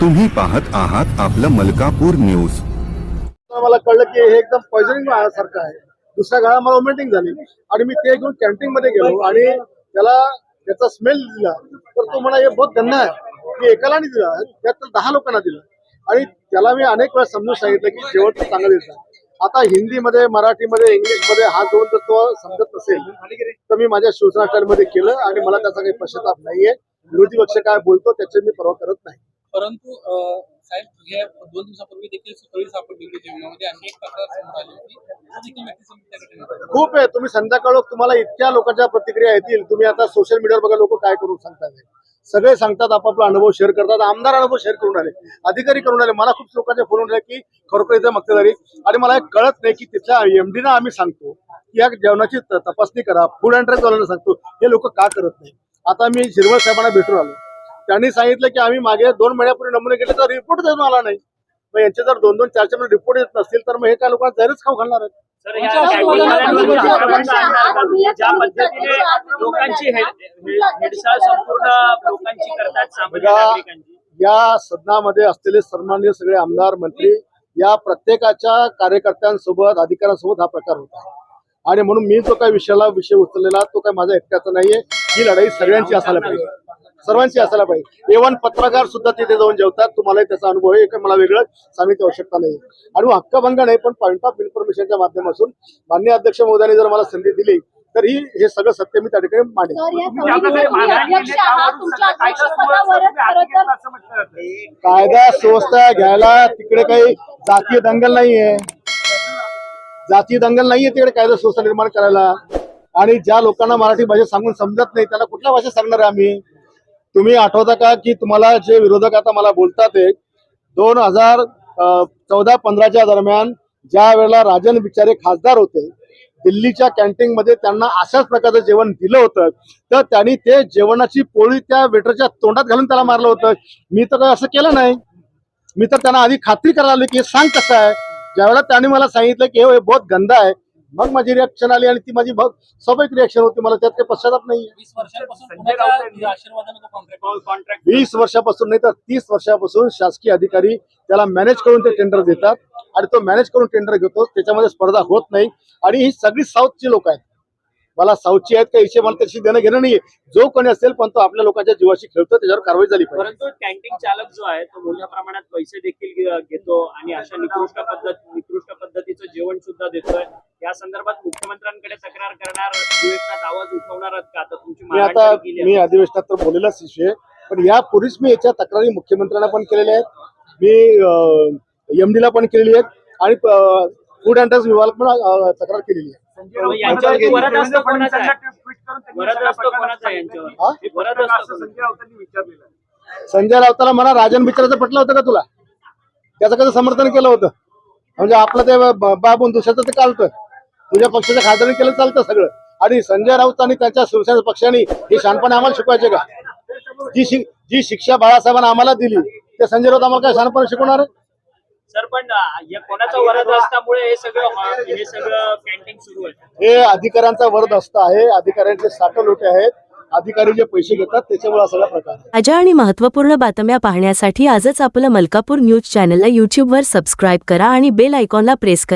तुम्ही पाहत आहात आपलं मलकापूर न्यूज. मला कळलं की हे एकदम पॉइझनिंग सारखं आहे. दुसऱ्या गाळा मला वॉमिटिंग झाली. आणि मी ते घेऊन कॅन्टीन मध्ये गेलो आणि त्याला त्याचा स्मेल दिला. तर तो म्हणा हे बहुत गन्ना आहे. मी एकाला नाही दिला. त्यात तर दहा लोकांना दिला. आणि त्याला मी अनेक वेळा समजून सांगितलं की जेवण तर चांगलं दिसतं आता हिंदीमध्ये मराठीमध्ये इंग्लिशमध्ये हा दोन तर तो समजत नसेल तर मी माझ्या शिवसेना मध्ये केलं आणि मला त्याचा काही पश्चाताप नाहीये. विरोधी पक्ष काय बोलतो त्याची मी पर्वा करत नाही. परंतु साहेब हे दोन दिवसापूर्वी देखील सुतळी सापडली होती जेवणामध्ये अशी एक तक्रार समोर आली होती. खूप आहे. तुम्ही संध्याकाळ तुम्हाला इतक्या लोकांच्या प्रतिक्रिया येतील. तुम्ही आता सोशल मीडियावर बघा लोक काय करून सांगतात सगळे सांगतात आपापला अनुभव शेअर करतात. आमदार अनुभव शेअर करून आले. अधिकारी करून आले. मला खूप लोकांचे फोन उठले की खरोखर इथे मक्तेदारी. आणि मला एक कळत नाही की तिथल्या एमडीना आम्ही सांगतो. की या जेवणाची तपासणी करा. फूड अँड ड्रग वाल्यांना सांगतो. हे लोक का करत नाही आता मी शिरवळ साहेबांना भेटून आलो. त्यांनी सांगितलं की आम्ही मागे दोन महिन्यापूर्वी नमुने केले तर रिपोर्ट देऊन आला नाही. मग यांचे जर दोन दोन चार चार रिपोर्ट येत नसतील तर मग हे काय लोकांना जाहीरच खाऊ घालणार आहेत? सर, या सदनामध्ये असलेले सन्माननीय सगळे आमदार मंत्री या प्रत्येकाच्या कार्यकर्त्यांसोबत अधिकाऱ्यांसोबत हा प्रकार होता आणि म्हणून मी जो काही विषयाला विषय उचललेला तो काही माझा एकट्याचा नाहीये. ही लढाई सगळ्यांची असायला पाहिजे. सर्वांची असायला पाहिजे. एवन पत्रकार सुद्धा तिथे जाऊन जेवतात. तुम्हालाही त्याचा अनुभव आहे. मला वेगळं सांगण्याची आवश्यकता नाही. आणि हक्कभंग नाही पण पॉईंट ऑफ इन्फॉर्मेशनच्या माध्यमातून मान्य अध्यक्ष महोदयांनी जर मला संधी दिली तर ही हे सगळं सत्य मी त्या ठिकाणी तुमच्या सध्या कायदा सुव्यवस्था घ्यायला तिकडे काही जातीय दंगल नाहीये. जातीय दंगल नाहीये तिकडे कायदा सुव्यवस्था निर्माण करायला. आणि ज्या लोकांना मराठी भाषा सांगून समजत नाही त्यांना कुठल्या भाषा सांगणार आहे आम्ही? तुम्ही आठवता का की तुम्हाला जे विरोधक आता मला बोलतात एक दोन हजार चौदा पंधराच्या दरम्यान ज्या वेळेला राजन बिचारे खासदार होते दिल्लीच्या कॅन्टीन मध्ये त्यांना अशाच प्रकारचं जेवण दिलं होतं तर त्यांनी ते जेवणाची पोळी त्या वेटरच्या तोंडात घालून त्याला मारलं होतं. मी तर काही असं केलं नाही. मी तर त्यांना आधी खात्री करायला आली की सांग कसं आहे. ज्यावेळेला त्यांनी मला सांगितलं की हे बहुत गंदा आहे मग माझी रिॲक्शन आली आणि ती माझी स्वाभाविक रिॲक्शन होती. मला त्यात काही पश्चाताप नाही. वीस वर्षांपासून नाही तर तीस वर्षापासून शासकीय अधिकारी त्याला मॅनेज करून ते टेंडर देतात आणि तो मॅनेज करून टेंडर घेतो. त्याच्यामध्ये स्पर्धा होत नाही. आणि ही सगळी साऊथची लोक आहेत. मला साऊथची आहेत का हिशे मला त्याशी देणं घेणं नाहीये. जो कोणी असेल पण तो आपल्या लोकांच्या जीवाशी खेळतो त्याच्यावर कारवाई झाली पाहिजे. परंतु कॅन्टीन चालक जो आहे तो मोठ्या प्रमाणात पैसे देखील घेतो आणि अशा निकृष्ट पद्धत निकृष्ट पद्धतीचं जेवण सुद्धा देतोय. या संदर्भात मुख्यमंत्र्यांकडे तक्रार करणार अधिवेशनात आवाज उठवणार का? आता तुमची मी आता मागणी केली मी आहे. अधिवेशनात तर बोललेलाच विषय पण यापूर्वीच मी याच्या तक्रारी मुख्यमंत्र्यांना पण केलेल्या आहेत. मी एमडीला पण केलेली आहेत आणि फूड अँड ड्रग्स विभागाला पण अं, तक्रार केलेली आहे. मग यांच्यावरती वरद असतो कोणाचा आहे? वरद असतो कोणाचा आहे हा? यांच्यावर वरद असतो कोणाचा? संजय राऊताला म्हणा राजन बिचाराचं पटलं होतं का तुला? त्याचं कसं समर्थन केलं होतं? म्हणजे आपलं ते ब- बाबून दुसऱ्याचं ते चालतं तुझ्या पक्षाच्या खासदारी केलं चालतं सगळं. आणि संजय राऊत आणि त्यांच्या शिवसेना पक्षाने हे शहाणपणे आम्हाला शिकवायचे का? जी शिक जी शिक्षा बाळासाहेबांना आम्हाला दिली ते संजय राऊत आम्हाला काय शहाणपणे शिकवणार? आहे? सर पण या कोणाचा वरद असल्यामुळे हे सगळं हॉ- सगळं कॅन्टीन सुरू आहे. हे अधिकाऱ्यांचा वरद असतं आहे. अधिकाऱ्यांचे साठे लोटे आहेत. अधिकारी जे पैसे घेतात त्याच्यामुळे हा सगळा प्रकार आहे. ताज्या आणि महत्त्वपूर्ण बातम्या पाहण्यासाठी आजच आपलं मलकापूर न्यूज चॅनलला यूट्यूबवर सबस्क्राईब करा आणि बेल आयकॉनला प्रेस करा.